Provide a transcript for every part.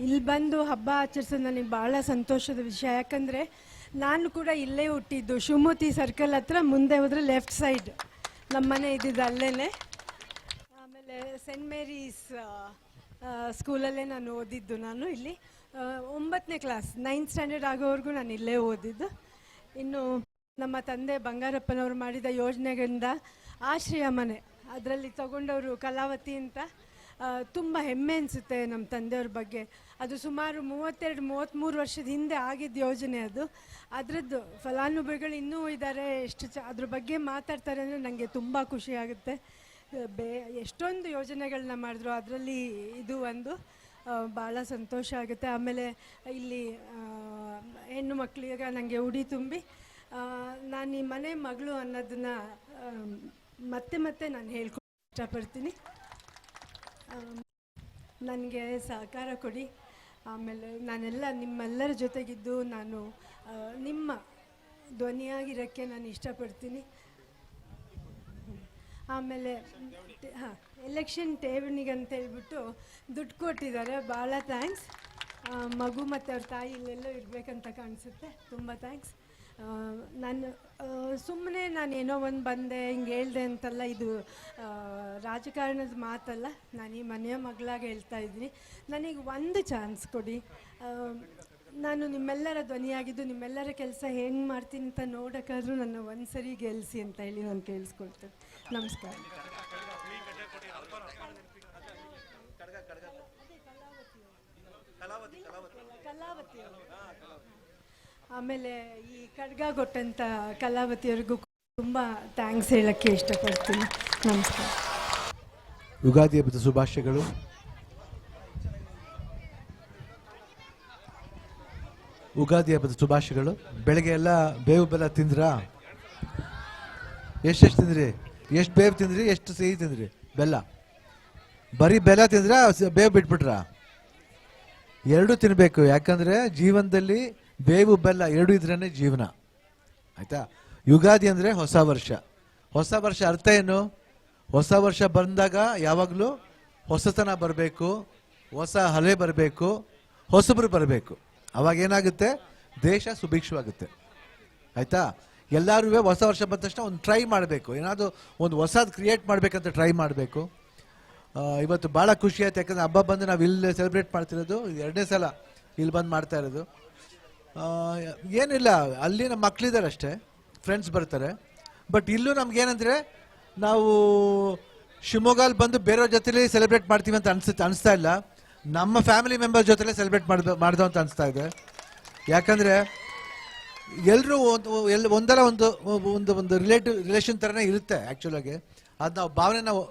ಇಲ್ಲಿ ಬಂದು ಹಬ್ಬ ಆಚರಿಸೋದು ನನಗೆ ಭಾಳ ಸಂತೋಷದ ವಿಷಯ. ಯಾಕಂದರೆ ನಾನು ಕೂಡ ಇಲ್ಲೇ ಹುಟ್ಟಿದ್ದು. ಶಿವಮೂರ್ತಿ ಸರ್ಕಲ್ ಹತ್ರ ಮುಂದೆ ಹೋದ್ರೆ ಲೆಫ್ಟ್ ಸೈಡ್ ನಮ್ಮ ಮನೆ ಇದ್ದಿದ್ದು ಅಲ್ಲೇ ಆಮೇಲೆ ಸೆಂಟ್ ಮೇರೀಸ್ ಸ್ಕೂಲಲ್ಲೇ ನಾನು ಓದಿದ್ದು ನಾನು ಇಲ್ಲಿ. ಒಂಬತ್ತನೇ ಕ್ಲಾಸ್ ನೈನ್ತ್ ಸ್ಟ್ಯಾಂಡರ್ಡ್ ಆಗೋವರೆಗೂ ನಾನು ಇಲ್ಲೇ ಓದಿದ್ದು. ಇನ್ನು ನಮ್ಮ ತಂದೆ ಬಂಗಾರಪ್ಪನವರು ಮಾಡಿದ ಯೋಜನೆಗಳಿಂದ ಆಶ್ರಯ ಮನೆ. ಅದರಲ್ಲಿ ತಗೊಂಡವರು ಕಲಾವತಿ ಅಂತ. ತುಂಬ ಹೆಮ್ಮೆ ಅನಿಸುತ್ತೆ ನಮ್ಮ ತಂದೆಯವ್ರ ಬಗ್ಗೆ. ಅದು ಸುಮಾರು ಮೂವತ್ತೆರಡು, ಮೂವತ್ತ್ಮೂರು ವರ್ಷದ ಹಿಂದೆ ಆಗಿದ್ದ ಯೋಜನೆ ಅದು. ಅದರದ್ದು ಫಲಾನುಭವಿಗಳು ಇನ್ನೂ ಇದ್ದಾರೆ ಎಷ್ಟು ಚ, ಅದ್ರ ಬಗ್ಗೆ ಮಾತಾಡ್ತಾರೆ ಅಂದರೆ ನನಗೆ ತುಂಬ ಖುಷಿಯಾಗುತ್ತೆ ಬೇ, ಎಷ್ಟೊಂದು ಯೋಜನೆಗಳನ್ನ ಮಾಡಿದ್ರು, ಅದರಲ್ಲಿ ಇದು ಒಂದು ಭಾಳ ಸಂತೋಷ ಆಗುತ್ತೆ. ಆಮೇಲೆ ಇಲ್ಲಿ ಹೆಣ್ಣು ಮಕ್ಕಳಿಗೆ ನನಗೆ ಉಡಿ ತುಂಬಿ ನಾನು ಈ ಮನೆ ಮಗಳು ಅನ್ನೋದನ್ನ ಮತ್ತೆ ಮತ್ತೆ ನಾನು ಹೇಳ್ಕೊ, ಇಷ್ಟಪಡ್ತೀನಿ. ನನಗೆ ಸಹಕಾರ ಕೊಡಿ. ಆಮೇಲೆ ನಾನೆಲ್ಲ ನಿಮ್ಮೆಲ್ಲರ ಜೊತೆಗಿದ್ದು ನಾನು ನಿಮ್ಮ ಧ್ವನಿಯಾಗಿರೋಕ್ಕೆ ನಾನು ಇಷ್ಟಪಡ್ತೀನಿ. ಆಮೇಲೆ, ಹಾಂ ಎಲೆಕ್ಷನ್ ಠೇವಣಿಗಂತ ಹೇಳ್ಬಿಟ್ಟು ದುಡ್ಡು ಕೊಟ್ಟಿದ್ದಾರೆ. ಭಾಳ ಥ್ಯಾಂಕ್ಸ್ ಮಗು ಮತ್ತು ಅವ್ರ ತಾಯಿ ಇಲ್ಲೆಲ್ಲೋ ಇರಬೇಕಂತ ಕಾಣಿಸುತ್ತೆ. ತುಂಬ ಥ್ಯಾಂಕ್ಸ್ ನಾನು ಸುಮ್ಮನೆ ನಾನು ಏನೋ ಒಂದು ಬಂದೆ ಹಿಂಗೆ ಹೇಳ್ದೆ ಅಂತಲ್ಲ ಇದು ರಾಜಕಾರಣದ ಮಾತಲ್ಲ ನಾನು ಈ ಮನೆಯ ಮಗಳಾಗಿ ಹೇಳ್ತಾ ಇದ್ದೀನಿ. ನನಗೆ ಒಂದು ಚಾನ್ಸ್ ಕೊಡಿ. ನಾನು ನಿಮ್ಮೆಲ್ಲರ ಧ್ವನಿಯಾಗಿದ್ದು ನಿಮ್ಮೆಲ್ಲರ ಕೆಲಸ ಹೆಂಗೆ ಮಾಡ್ತೀನಿ ಅಂತ ನೋಡೋಕ್ಕಾದ್ರೂ ನನ್ನ ಒಂದು ಸರಿ ಗೆಲ್ಸಿ ಅಂತ ಹೇಳಿ ನಾನು ಕೇಳಿಸ್ಕೊಳ್ತೇನೆ ನಮಸ್ಕಾರ. ಕಲಾವತಿ ಅವರು. ಆಮೇಲೆ ಈ ಖಡ್ಗ ಕೊಟ್ಟಂತ ಕಲಾವತಿಯವರಿಗೂ ತುಂಬ ಥ್ಯಾಂಕ್ಸ್ ಹೇಳಕ್ಕೆ ಇಷ್ಟಪಡ್ತೀನಿ. ನಮಸ್ಕಾರ. ಯುಗಾದಿ ಹಬ್ಬದ ಶುಭಾಶಯಗಳು. ಉಗಾದಿ ಹಬ್ಬದ ಶುಭಾಶಯಗಳು. ಬೆಳಗ್ಗೆ ಎಲ್ಲ ಬೇವು ಬೆಲ್ಲ ತಿಂದ್ರಾ? ಎಷ್ಟೆಷ್ಟು ತಿಂದ್ರಿ? ಎಷ್ಟು ಬೇವು ತಿಂದ್ರಿ, ಎಷ್ಟು ಸಿಹಿ ತಿಂದ್ರಿ? ಬೆಲ್ಲ. ಬರೀ ಬೆಲ್ಲ ತಿಂದ್ರಾ, ಬೇವು ಬಿಟ್ಬಿಟ್ರ? ಎರಡೂ ತಿನ್ನಬೇಕು ಯಾಕಂದ್ರೆ ಜೀವನದಲ್ಲಿ ಬೇವು ಬೆಲ್ಲ ಎರಡು ಇದ್ರೇ ಜೀವನ. ಆಯ್ತಾ? ಯುಗಾದಿ ಅಂದ್ರೆ ಹೊಸ ವರ್ಷ. ಹೊಸ ವರ್ಷ ಅರ್ಥ ಏನು? ಹೊಸ ವರ್ಷ ಬಂದಾಗ ಯಾವಾಗಲೂ ಹೊಸತನ ಬರಬೇಕು, ಹೊಸ ಹಲೆ ಬರಬೇಕು, ಹೊಸಬ್ರು ಬರಬೇಕು. ಅವಾಗ ಏನಾಗುತ್ತೆ? ದೇಶ ಸುಭಿಕ್ಷವಾಗುತ್ತೆ. ಆಯ್ತಾ? ಎಲ್ಲರೂ ಹೊಸ ವರ್ಷ ಬಂದ ತಕ್ಷಣ ಒಂದು ಟ್ರೈ ಮಾಡಬೇಕು. ಏನಾದರೂ ಒಂದು ಹೊಸದು ಕ್ರಿಯೇಟ್ ಮಾಡಬೇಕಂತ ಟ್ರೈ ಮಾಡಬೇಕು. ಇವತ್ತು ಭಾಳ ಖುಷಿ ಆಯ್ತು. ಯಾಕಂದ್ರೆ ಹಬ್ಬ ಬಂದು ನಾವು ಇಲ್ಲಿ ಸೆಲೆಬ್ರೇಟ್ ಮಾಡ್ತಿರೋದು ಎರಡನೇ ಸಲ ಇಲ್ಲಿ ಬಂದು ಮಾಡ್ತಾ ಇರೋದು. ಏನಿಲ್ಲ ಅಲ್ಲಿ ನಮ್ಮ ಮಕ್ಕಳಿದ್ದಾರೆ ಅಷ್ಟೇ ಫ್ರೆಂಡ್ಸ್ ಬರ್ತಾರೆ. ಬಟ್ ಇಲ್ಲೂ ನಮ್ಗೇನಂದ್ರೆ, ನಾವು ಶಿವಮೊಗ್ಗಲ್ಲಿ ಬಂದು ಬೇರೆಯವ್ರ ಜೊತೆಲಿ ಸೆಲೆಬ್ರೇಟ್ ಮಾಡ್ತೀವಿ ಅಂತ ಅನ್ಸುತ್ತೆ ಅನಿಸ್ತಾ ಇಲ್ಲ. ನಮ್ಮ ಫ್ಯಾಮಿಲಿ ಮೆಂಬರ್ ಜೊತೆಲೇ ಸೆಲೆಬ್ರೇಟ್ ಮಾಡ್ದು ಮಾಡ್ದು ಅಂತ ಅನಿಸ್ತಾ ಇದೆ. ಯಾಕಂದರೆ ಎಲ್ಲರೂ ಒಂದು, ಎಲ್, ಒಂದಲ್ಲ ಒಂದು ಒಂದು ಒಂದು ರಿಲೇಟಿವ್ ರಿಲೇಷನ್ ಥರನೇ ಇರುತ್ತೆ ಆ್ಯಕ್ಚುಲಾಗಿ ಅದು ನಾವು ಭಾವನೆ ನಾವು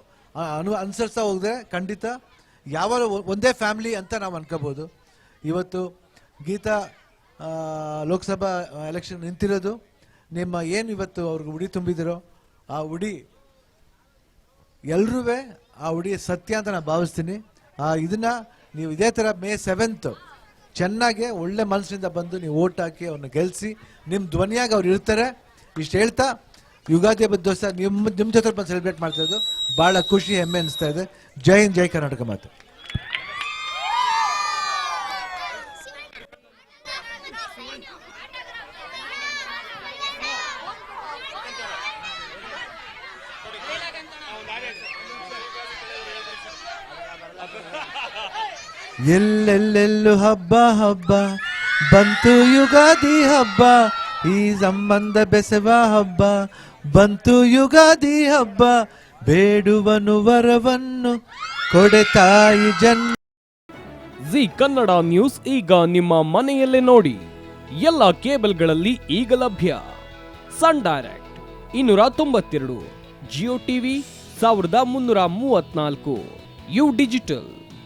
ಅನು, ಅನುಸರಿಸ್ತಾ ಹೋದ್ರೆ ಖಂಡಿತ. ಯಾವ ಒಂದೇ ಫ್ಯಾಮಿಲಿ ಅಂತ ನಾವು ಅನ್ಕೋಬೋದು. ಇವತ್ತು ಗೀತಾ ಲೋಕಸಭಾ ಎಲೆಕ್ಷನ್ ನಿಂತಿರೋದು. ನಿಮ್ಮ ಏನು ಇವತ್ತು ಅವ್ರಿಗೆ ಉಡಿ ತುಂಬಿದಿರೋ, ಆ ಉಡಿ ಎಲ್ರೂ ಆ ಉಡಿ ಸತ್ಯ ಅಂತ ನಾನು ಭಾವಿಸ್ತೀನಿ. ಆ, ಇದನ್ನ ನೀವು ಇದೇ ಥರ ಮೇ ಸೆವೆಂತ್ ಚೆನ್ನಾಗಿ ಒಳ್ಳೆ ಮನಸ್ಸಿನಿಂದ ಬಂದು ನೀವು ಓಟ್ ಹಾಕಿ ಅವ್ರನ್ನ ಗೆಲ್ಲಿಸಿ ನಿಮ್ಮ ಧ್ವನಿಯಾಗಿ ಅವ್ರು ಇರ್ತಾರೆ. ಇಷ್ಟು ಹೇಳ್ತಾ, ಯುಗಾದಿ ಹಬ್ಬದ ದಿವಸ ನಿಮ್ಮ ನಿಮ್ಮ ಜೊತೆ ಬಂದು ಸೆಲೆಬ್ರೇಟ್ ಮಾಡ್ತಾ ಇದ್ದು ಭಾಳ ಖುಷಿ, ಹೆಮ್ಮೆ ಅನಿಸ್ತಾ ಇದೆ. ಜೈ ಹಿಂದ್, ಜೈ ಕರ್ನಾಟಕ ಮಾತು. ಎಲ್ಲೆಲ್ಲೆಲ್ಲೂ ಹಬ್ಬ ಹಬ್ಬ. ಬಂತು ಯುಗಾದಿ ಹಬ್ಬ. ಈ ಸಂಬಂಧ ಬೆಸವ ಹಬ್ಬ. ಬಂತು ಯುಗಾದಿ ಹಬ್ಬ. ಬೇಡುವನು ವರವನ್ನು ಕೊಡೆ ತಾಯಿ ಜನ್ ಜಿ ಕನ್ನಡ ನ್ಯೂಸ್ ಈಗ ನಿಮ್ಮ ಮನೆಯಲ್ಲೇ ನೋಡಿ. ಎಲ್ಲ ಕೇಬಲ್ಗಳಲ್ಲಿ ಈಗ ಲಭ್ಯ. ಸನ್ ಡೈರೆಕ್ಟ್ ಇನ್ನೂರ ತೊಂಬತ್ತೆರಡು. ಜಿಯೋ ಟಿವಿ ಸಾವಿರದ ಮುನ್ನೂರ ಮೂವತ್ನಾಲ್ಕು ಯು ಡಿಜಿಟಲ್.